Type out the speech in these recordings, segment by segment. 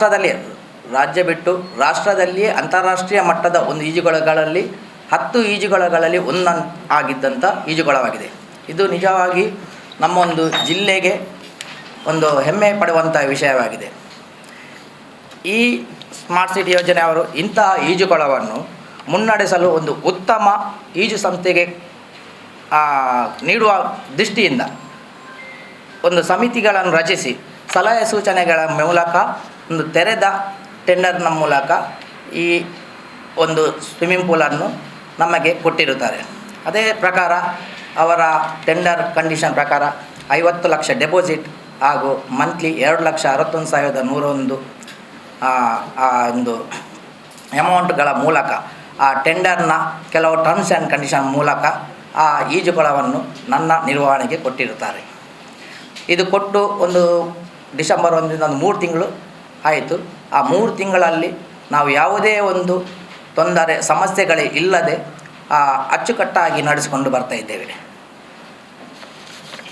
ರಾಷ್ಟ್ರದಲ್ಲಿ ರಾಜ್ಯ ಬಿಟ್ಟು ರಾಷ್ಟ್ರದಲ್ಲಿಯೇ ಅಂತಾರಾಷ್ಟ್ರೀಯ ಮಟ್ಟದ ಒಂದು ಈಜುಕೊಳಗಳಲ್ಲಿ ಹತ್ತು ಈಜುಕೊಳಗಳಲ್ಲಿ ಒಂದು ಆಗಿದ್ದಂಥ ಈಜುಕೊಳವಾಗಿದೆ ಇದು ನಿಜವಾಗಿ ನಮ್ಮ ಒಂದು ಜಿಲ್ಲೆಗೆ ಒಂದು ಹೆಮ್ಮೆ ಪಡುವಂಥ ವಿಷಯವಾಗಿದೆ. ಈ ಸ್ಮಾರ್ಟ್ ಸಿಟಿ ಯೋಜನೆ ಅವರು ಇಂತಹ ಈಜುಕೊಳವನ್ನು ಮುನ್ನಡೆಸಲು ಒಂದು ಉತ್ತಮ ಈಜು ಸಂಸ್ಥೆಗೆ ನೀಡುವ ದೃಷ್ಟಿಯಿಂದ ಒಂದು ಸಮಿತಿಗಳನ್ನು ರಚಿಸಿ, ಸಲಹೆ ಸೂಚನೆಗಳ ಮೂಲಕ ಒಂದು ತೆರೆದ ಟೆಂಡರ್ನ ಮೂಲಕ ಈ ಒಂದು ಸ್ವಿಮ್ಮಿಂಗ್ ಪೂಲನ್ನು ನಮಗೆ ಕೊಟ್ಟಿರುತ್ತಾರೆ. ಅದೇ ಪ್ರಕಾರ ಅವರ ಟೆಂಡರ್ ಕಂಡೀಷನ್ ಪ್ರಕಾರ ಐವತ್ತು ಲಕ್ಷ ಡೆಪಾಸಿಟ್ ಹಾಗೂ ಮಂತ್ಲಿ ಎರಡು ಲಕ್ಷ ಅರವತ್ತೊಂದು ಸಾವಿರದ ನೂರೊಂದು ಒಂದು ಅಮೌಂಟ್ಗಳ ಮೂಲಕ ಆ ಟೆಂಡರ್ನ ಕೆಲವು ಟರ್ಮ್ಸ್ ಆ್ಯಂಡ್ ಕಂಡೀಷನ್ ಮೂಲಕ ಆ ಈಜುಕೊಳವನ್ನು ನನ್ನ ನಿರ್ವಹಣೆಗೆ ಕೊಟ್ಟಿರುತ್ತಾರೆ. ಇದು ಕೊಟ್ಟು ಒಂದು ಡಿಸೆಂಬರ್ ಒಂದರಿಂದ ಒಂದು ಮೂರು ತಿಂಗಳು ಆಯಿತು. ಆ ಮೂರು ತಿಂಗಳಲ್ಲಿ ನಾವು ಯಾವುದೇ ಒಂದು ತೊಂದರೆ ಸಮಸ್ಯೆಗಳೇ ಇಲ್ಲದೆ ಆ, ಅಚ್ಚುಕಟ್ಟಾಗಿ ನಡೆಸಿಕೊಂಡು ಬರ್ತಾ ಇದ್ದೇವೆ.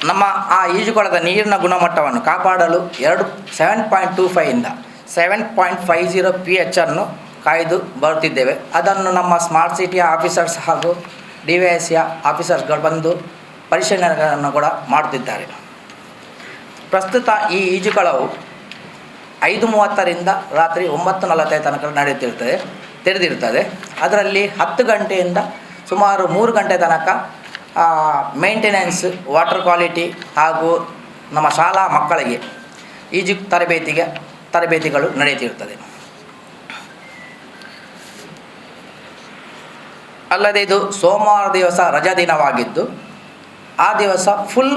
ನಮ್ಮ ಆ ಈಜುಕೊಳದ ನೀರಿನ ಗುಣಮಟ್ಟವನ್ನು ಕಾಪಾಡಲು ಎರಡು seven point two ಫೈವಿಂದ seven point five zero P H ಅನ್ನು ಕಾಯ್ದು ಬರುತ್ತಿದ್ದೇವೆ. ಅದನ್ನು ನಮ್ಮ ಸ್ಮಾರ್ಟ್ ಸಿಟಿಯ ಆಫೀಸರ್ಸ್ ಹಾಗೂ ಡಿ ವೈ ಎಸ್ ಯ ಆಫೀಸರ್ಸ್ಗಳು ಬಂದು ಪರಿಶೀಲನೆಗಳನ್ನು ಕೂಡ ಮಾಡುತ್ತಿದ್ದಾರೆ. ಪ್ರಸ್ತುತ ಈ ಈಜುಕೊಳವು ಐದು ಮೂವತ್ತರಿಂದ ರಾತ್ರಿ ಒಂಬತ್ತು ನಲವತ್ತೈದು ತನಕ ನಡೆಯುತ್ತಿರ್ತದೆ ತೆರೆದಿರ್ತದೆ ಅದರಲ್ಲಿ ಹತ್ತು ಗಂಟೆಯಿಂದ ಸುಮಾರು ಮೂರು ಗಂಟೆ ತನಕ ಮೇಂಟೆನೆನ್ಸ್ ವಾಟರ್ ಕ್ವಾಲಿಟಿ ಹಾಗೂ ನಮ್ಮ ಶಾಲಾ ಮಕ್ಕಳಿಗೆ ಈಜು ತರಬೇತಿಗೆ, ತರಬೇತಿಗಳು ನಡೆಯುತ್ತಿರುತ್ತದೆ. ಅಲ್ಲದೆ ಇದು ಸೋಮವಾರ ದಿವಸ ರಜಾ ದಿನವಾಗಿದ್ದು, ಆ ದಿವಸ ಫುಲ್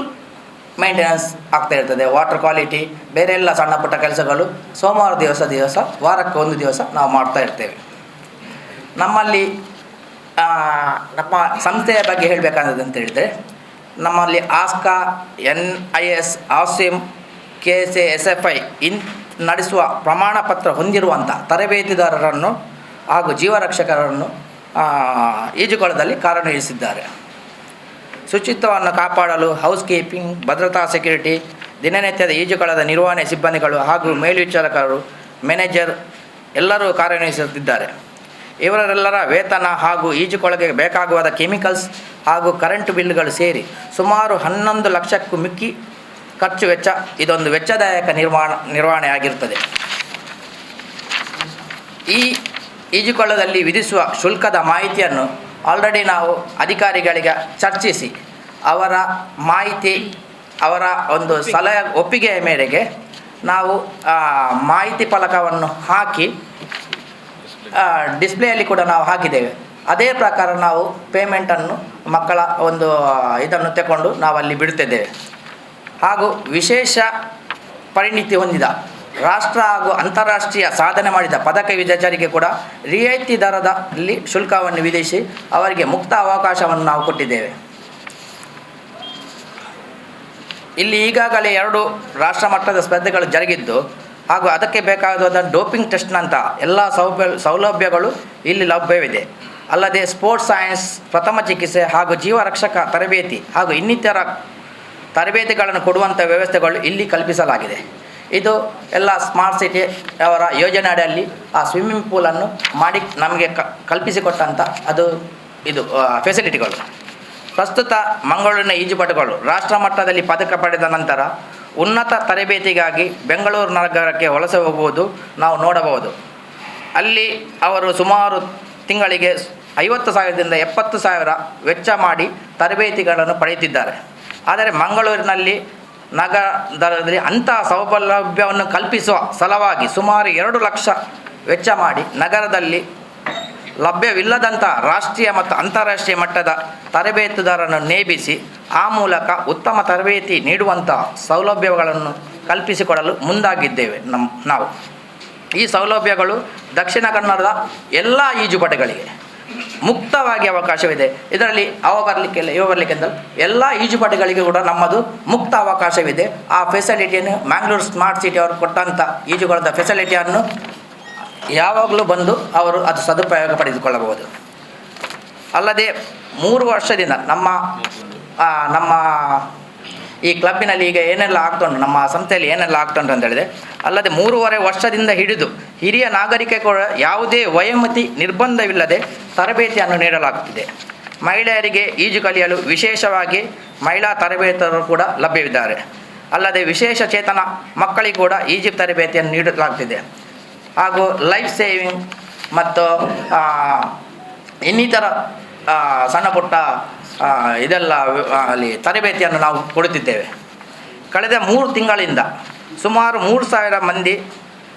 ಮೇಂಟೆನೆನ್ಸ್ ಆಗ್ತಾ ಇರ್ತದೆ ವಾಟರ್ ಕ್ವಾಲಿಟಿ ಬೇರೆ ಎಲ್ಲ ಸಣ್ಣ ಪುಟ್ಟ ಕೆಲಸಗಳು ಸೋಮವಾರ ದಿವಸ ದಿವಸ, ವಾರಕ್ಕೆ ಒಂದು ದಿವಸ ನಾವು ಮಾಡ್ತಾ ಇರ್ತೇವೆ. ನಮ್ಮಲ್ಲಿ ನಮ್ಮ ಸಂಸ್ಥೆಯ ಬಗ್ಗೆ ಹೇಳಬೇಕಾದದ್ದು ಅಂತ ಹೇಳಿದರೆ, ನಮ್ಮಲ್ಲಿ ಆಸ್ಕಾ, N I S awesome K S A, S F I ಇನ್ ನಡೆಸುವ ಪ್ರಮಾಣ ಪತ್ರ ಹೊಂದಿರುವಂಥ ತರಬೇತಿದಾರರನ್ನು ಹಾಗೂ ಜೀವರಕ್ಷಕರನ್ನು ಈಜುಕೊಳದಲ್ಲಿ ಕಾರ್ಯನಿರ್ವಹಿಸಿದ್ದಾರೆ. ಶುಚಿತ್ವವನ್ನು ಕಾಪಾಡಲು ಹೌಸ್ ಕೀಪಿಂಗ್ ಭದ್ರತಾ ಸೆಕ್ಯೂರಿಟಿ, ದಿನನಿತ್ಯದ ಈಜುಕೊಳದ ನಿರ್ವಹಣೆ ಸಿಬ್ಬಂದಿಗಳು ಹಾಗೂ ಮೇಲ್ವಿಚಾರಕರು, ಮ್ಯಾನೇಜರ್ ಎಲ್ಲರೂ ಕಾರ್ಯನಿರ್ವಹಿಸುತ್ತಿದ್ದಾರೆ. ಇವರೆಲ್ಲರ ವೇತನ ಹಾಗೂ ಈಜುಕೊಳಗೆ ಬೇಕಾಗುವ ಕೆಮಿಕಲ್ಸ್ ಹಾಗೂ ಕರೆಂಟ್ ಬಿಲ್ಗಳು ಸೇರಿ ಸುಮಾರು ಹನ್ನೊಂದು ಲಕ್ಷಕ್ಕೂ ಮಿಕ್ಕಿ ಖರ್ಚು ವೆಚ್ಚ, ಇದೊಂದು ವೆಚ್ಚದಾಯಕ ನಿರ್ವಹಣೆ ಆಗಿರುತ್ತದೆ. ಈ ಈಜುಕೊಳದಲ್ಲಿ ವಿಧಿಸುವ ಶುಲ್ಕದ ಮಾಹಿತಿಯನ್ನು ಆಲ್ರೆಡಿ ನಾವು ಅಧಿಕಾರಿಗಳಿಗೆ ಚರ್ಚಿಸಿ ಅವರ ಮಾಹಿತಿ ಅವರ ಒಂದು ಸಲಹೆ ಒಪ್ಪಿಗೆಯ ಮೇರೆಗೆ ನಾವು ಮಾಹಿತಿ ಫಲಕವನ್ನು ಹಾಕಿ ಡಿಸ್ಪ್ಲೇಯಲ್ಲಿ ಕೂಡ ನಾವು ಹಾಕಿದ್ದೇವೆ. ಅದೇ ಪ್ರಕಾರ ನಾವು ಪೇಮೆಂಟನ್ನು ಮಕ್ಕಳ ಒಂದು ಇದನ್ನು ತಗೊಂಡು ನಾವಲ್ಲಿ ಬಿಡುತ್ತಿದ್ದೇವೆ. ಹಾಗೂ ವಿಶೇಷ ಪರಿಣಿತಿ ಹೊಂದಿದ ರಾಷ್ಟ್ರ ಹಾಗೂ ಅಂತಾರಾಷ್ಟ್ರೀಯ ಸಾಧನೆ ಮಾಡಿದ ಪದಕ ವಿಜೇತರಿಗೆ ಕೂಡ ರಿಯಾಯಿತಿ ದರದಲ್ಲಿ ಶುಲ್ಕವನ್ನು ವಿಧಿಸಿ ಅವರಿಗೆ ಮುಕ್ತ ಅವಕಾಶವನ್ನು ನಾವು ಕೊಟ್ಟಿದ್ದೇವೆ. ಇಲ್ಲಿ ಈಗಾಗಲೇ ಎರಡು ರಾಷ್ಟ್ರ ಮಟ್ಟದ ಸ್ಪರ್ಧೆಗಳು ಜರುಗಿದ್ದು ಹಾಗೂ ಅದಕ್ಕೆ ಬೇಕಾದ ಡೋಪಿಂಗ್ ಟೆಸ್ಟ್ನಂಥ ಎಲ್ಲ ಸೌಭ್ಯ ಸೌಲಭ್ಯಗಳು ಇಲ್ಲಿ ಲಭ್ಯವಿದೆ. ಅಲ್ಲದೆ ಸ್ಪೋರ್ಟ್ಸ್ ಸೈನ್ಸ್, ಪ್ರಥಮ ಚಿಕಿತ್ಸೆ ಹಾಗೂ ಜೀವರಕ್ಷಕ ತರಬೇತಿ ಹಾಗೂ ಇನ್ನಿತರ ತರಬೇತಿಗಳನ್ನು ಕೊಡುವಂಥ ವ್ಯವಸ್ಥೆಗಳು ಇಲ್ಲಿ ಕಲ್ಪಿಸಲಾಗಿದೆ. ಇದು ಎಲ್ಲ ಸ್ಮಾರ್ಟ್ ಸಿಟಿ ಅವರ ಯೋಜನೆ ಅಡಿಯಲ್ಲಿ ಆ ಸ್ವಿಮ್ಮಿಂಗ್ ಪೂಲನ್ನು ಮಾಡಿ ನಮಗೆ ಕಲ್ಪಿಸಿಕೊಟ್ಟಂಥ ಅದು ಇದು ಫೆಸಿಲಿಟಿಗಳು ಪ್ರಸ್ತುತ ಮಂಗಳೂರಿನ ಈಜುಪಟುಗಳು ರಾಷ್ಟ್ರ ಮಟ್ಟದಲ್ಲಿ ಪದಕ ಪಡೆದ ನಂತರ ಉನ್ನತ ತರಬೇತಿಗಾಗಿ ಬೆಂಗಳೂರು ನಗರಕ್ಕೆ ವಲಸೆ ಹೋಗುವುದು ನಾವು ನೋಡಬಹುದು. ಅಲ್ಲಿ ಅವರು ಸುಮಾರು ತಿಂಗಳಿಗೆ ಐವತ್ತು ಸಾವಿರದಿಂದ ಎಪ್ಪತ್ತು ಸಾವಿರ ವೆಚ್ಚ ಮಾಡಿ ತರಬೇತಿಗಳನ್ನು ಪಡೆಯುತ್ತಿದ್ದಾರೆ. ಆದರೆ ಮಂಗಳೂರಿನಲ್ಲಿ ನಗರದಲ್ಲಿ ಅಂತಹ ಸೌಲಭ್ಯವನ್ನು ಕಲ್ಪಿಸುವ ಸಲುವಾಗಿ ಸುಮಾರು ಎರಡು ಲಕ್ಷ ವೆಚ್ಚ ಮಾಡಿ ನಗರದಲ್ಲಿ ಲಭ್ಯವಿಲ್ಲದಂಥ ರಾಷ್ಟ್ರೀಯ ಮತ್ತು ಅಂತಾರಾಷ್ಟ್ರೀಯ ಮಟ್ಟದ ತರಬೇತುದಾರರನ್ನು ನೇಮಿಸಿ ಆ ಮೂಲಕ ಉತ್ತಮ ತರಬೇತಿ ನೀಡುವಂಥ ಸೌಲಭ್ಯಗಳನ್ನು ಕಲ್ಪಿಸಿಕೊಡಲು ಮುಂದಾಗಿದ್ದೇವೆ ನಮ್ಮ ನಾವು. ಈ ಸೌಲಭ್ಯಗಳು ದಕ್ಷಿಣ ಕನ್ನಡದ ಎಲ್ಲ ಈಜುಪಟುಗಳಿಗೆ. ಮುಕ್ತವಾಗಿ ಅವಕಾಶವಿದೆ. ಇದರಲ್ಲಿ ಅವ ಬರಲಿಕ್ಕಿಲ್ಲ ಇವ ಬರಲಿಕ್ಕಿಂತ ಎಲ್ಲ ಈಜುಪಟುಗಳಿಗೆ ಕೂಡ ನಮ್ಮದು ಮುಕ್ತ ಅವಕಾಶವಿದೆ. ಆ ಫೆಸಿಲಿಟಿಯನ್ನು ಮ್ಯಾಂಗ್ಳೂರು ಸ್ಮಾರ್ಟ್ ಸಿಟಿ ಅವರು ಕೊಟ್ಟಂಥ ಈಜುಕೊಳದ ಫೆಸಿಲಿಟಿಯನ್ನು ಯಾವಾಗಲೂ ಬಂದು ಅವರು ಅದು ಸದುಪಯೋಗ ಪಡೆದುಕೊಳ್ಳಬಹುದು. ಅಲ್ಲದೆ ಮೂರು ವರ್ಷದಿಂದ ನಮ್ಮ ನಮ್ಮ ಈ ಕ್ಲಬ್ಬಿನಲ್ಲಿ ಈಗ ಏನೆಲ್ಲ ಆಗ್ತುಂಟು ನಮ್ಮ ಸಂಸ್ಥೆಯಲ್ಲಿ ಏನೆಲ್ಲ ಆಗ್ತುಂಟು ಅಂತ ಹೇಳಿದ್ರೆ, ಅಲ್ಲದೆ ಮೂರುವರೆ ವರ್ಷದಿಂದ ಹಿಡಿದು ಹಿರಿಯ ನಾಗರಿಕ ಕೂಡ ಯಾವುದೇ ವಯೋಮತಿ ನಿರ್ಬಂಧವಿಲ್ಲದೆ ತರಬೇತಿಯನ್ನು ನೀಡಲಾಗುತ್ತಿದೆ. ಮಹಿಳೆಯರಿಗೆ ಈಜು ಕಲಿಯಲು ವಿಶೇಷವಾಗಿ ಮಹಿಳಾ ತರಬೇತರು ಕೂಡ ಲಭ್ಯವಿದ್ದಾರೆ. ಅಲ್ಲದೆ ವಿಶೇಷ ಚೇತನ ಮಕ್ಕಳಿಗೆ ಕೂಡ ಈಜು ತರಬೇತಿಯನ್ನು ನೀಡಲಾಗ್ತಿದೆ ಹಾಗೂ ಲೈಫ್ ಸೇವಿಂಗ್ ಮತ್ತು ಇನ್ನಿತರ ಸಣ್ಣ ಪುಟ್ಟ ಇದೆಲ್ಲ ಅಲ್ಲಿ ತರಬೇತಿಯನ್ನು ನಾವು ಕೊಡುತ್ತಿದ್ದೇವೆ. ಕಳೆದ ಮೂರು ತಿಂಗಳಿಂದ ಸುಮಾರು ಮೂರು ಸಾವಿರ ಮಂದಿ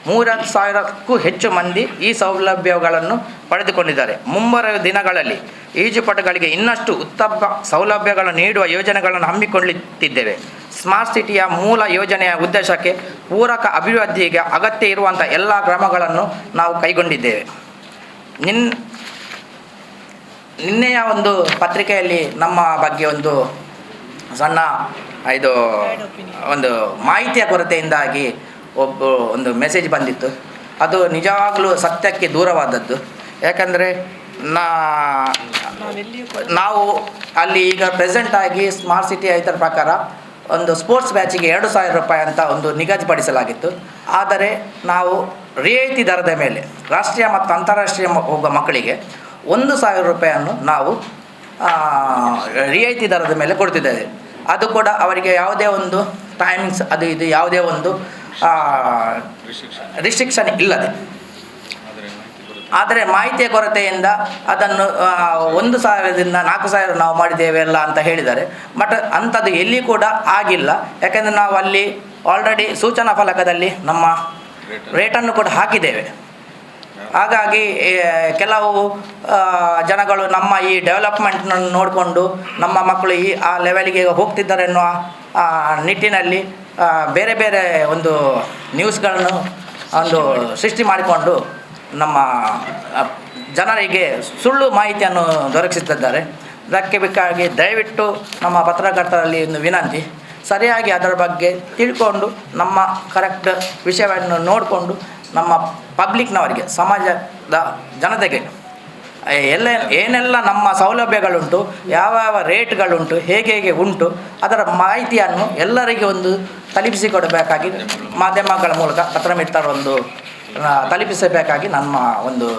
ಮೂವತ್ತು ಸಾವಿರಕ್ಕೂ ಹೆಚ್ಚು ಮಂದಿ ಈ ಸೌಲಭ್ಯಗಳನ್ನು ಪಡೆದುಕೊಂಡಿದ್ದಾರೆ. ಮುಂಬರುವ ದಿನಗಳಲ್ಲಿ ಈಜುಪಟುಗಳಿಗೆ ಇನ್ನಷ್ಟು ಉತ್ತಮ ಸೌಲಭ್ಯಗಳನ್ನು ನೀಡುವ ಯೋಜನೆಗಳನ್ನು ಹಮ್ಮಿಕೊಳ್ಳುತ್ತಿದ್ದೇವೆ. ಸ್ಮಾರ್ಟ್ ಸಿಟಿಯ ಮೂಲ ಯೋಜನೆಯ ಉದ್ದೇಶಕ್ಕೆ ಪೂರಕ ಅಭಿವೃದ್ಧಿಗೆ ಅಗತ್ಯ ಇರುವಂಥ ಎಲ್ಲ ಕ್ರಮಗಳನ್ನು ನಾವು ಕೈಗೊಂಡಿದ್ದೇವೆ. ನಿನ್ ನಿನ್ನೆಯ ಒಂದು ಪತ್ರಿಕೆಯಲ್ಲಿ ನಮ್ಮ ಬಗ್ಗೆ ಒಂದು ಸಣ್ಣ ಇದು ಒಂದು ಮಾಹಿತಿಯ ಕೊರತೆಯಿಂದಾಗಿ ಒಬ್ಬ ಒಂದು ಮೆಸೇಜ್ ಬಂದಿತ್ತು. ಅದು ನಿಜವಾಗಲೂ ಸತ್ಯಕ್ಕೆ ದೂರವಾದದ್ದು. ಯಾಕಂದರೆ ನಾವು ಅಲ್ಲಿ ಈಗ ಪ್ರೆಸೆಂಟ್ ಆಗಿ ಸ್ಮಾರ್ಟ್ ಸಿಟಿ ಇದರ ಪ್ರಕಾರ ಒಂದು ಸ್ಪೋರ್ಟ್ಸ್ ಬ್ಯಾಚಿಗೆ ಎರಡು ಸಾವಿರ ರೂಪಾಯಿ ಅಂತ ಒಂದು ನಿಗದಿಪಡಿಸಲಾಗಿತ್ತು. ಆದರೆ ನಾವು ರಿಯಾಯಿತಿ ದರದ ಮೇಲೆ ರಾಷ್ಟ್ರೀಯ ಮತ್ತು ಅಂತಾರಾಷ್ಟ್ರೀಯ ಹೋಗುವ ಮಕ್ಕಳಿಗೆ ಒಂದು ಸಾವಿರ ರೂಪಾಯಿಯನ್ನು ನಾವು ರಿಯಾಯಿತಿ ದರದ ಮೇಲೆ ಕೊಡ್ತಿದ್ದೇವೆ. ಅದು ಕೂಡ ಅವರಿಗೆ ಯಾವುದೇ ಒಂದು ಟೈಮಿಂಗ್ಸ್ ಅದು ಇದು ಯಾವುದೇ ಒಂದು ರಿಸ್ಟ್ರಿಕ್ಷನ್ ಇಲ್ಲದೆ. ಆದರೆ ಮಾಹಿತಿಯ ಕೊರತೆಯಿಂದ ಅದನ್ನು ಒಂದು ಸಾವಿರದಿಂದ ನಾಲ್ಕು ಸಾವಿರ ನಾವು ಮಾಡಿದ್ದೇವೆ ಅಲ್ಲ ಅಂತ ಹೇಳಿದ್ದಾರೆ. ಬಟ್ ಅಂಥದ್ದು ಎಲ್ಲಿ ಕೂಡ ಆಗಿಲ್ಲ. ಯಾಕೆಂದರೆ ನಾವು ಅಲ್ಲಿ ಆಲ್ರೆಡಿ ಸೂಚನಾ ಫಲಕದಲ್ಲಿ ನಮ್ಮ ರೇಟನ್ನು ಕೂಡ ಹಾಕಿದ್ದೇವೆ. ಹಾಗಾಗಿ ಕೆಲವು ಜನಗಳು ನಮ್ಮ ಈ ಡೆವಲಪ್ಮೆಂಟ್ನನ್ನು ನೋಡಿಕೊಂಡು ನಮ್ಮ ಮಕ್ಕಳು ಈ, ಆ ಲೆವೆಲ್ಗೆ ಹೋಗ್ತಿದ್ದಾರೆ ಎನ್ನುವ ನಿಟ್ಟಿನಲ್ಲಿ ಬೇರೆ ಬೇರೆ ಒಂದು ನ್ಯೂಸ್ಗಳನ್ನು ಒಂದು ಸೃಷ್ಟಿ ಮಾಡಿಕೊಂಡು ನಮ್ಮ ಜನರಿಗೆ ಸುಳ್ಳು ಮಾಹಿತಿಯನ್ನು ದೊರಕಿಸುತ್ತಿದ್ದಾರೆ. ಅದಕ್ಕೆ ಬೇಕಾಗಿ ದಯವಿಟ್ಟು ನಮ್ಮ ಪತ್ರಕರ್ತರಲ್ಲಿ ಒಂದು ವಿನಂತಿ, ಸರಿಯಾಗಿ ಅದರ ಬಗ್ಗೆ ತಿಳ್ಕೊಂಡು ನಮ್ಮ ಕರೆಕ್ಟ್ ವಿಷಯವನ್ನು ನೋಡಿಕೊಂಡು ನಮ್ಮ ಪಬ್ಲಿಕ್ನವರಿಗೆ ಸಮಾಜದ ಜನತೆಗೆ ಎಲ್ಲ, ಏನೆಲ್ಲ ನಮ್ಮ ಸೌಲಭ್ಯಗಳುಂಟು ಯಾವ ಯಾವ ರೇಟ್ಗಳುಂಟು, ಹೇಗೆ ಹೇಗೆ ಉಂಟು, ಅದರ ಮಾಹಿತಿಯನ್ನು ಎಲ್ಲರಿಗೆ ಒಂದು ತಲುಪಿಸಿಕೊಡಬೇಕಾಗಿ ಮಾಧ್ಯಮಗಳ ಮೂಲಕ ಪತ್ರಮಿತ್ರರೊಂದು ತಲುಪಿಸಬೇಕಾಗಿ ನಮ್ಮ ಒಂದು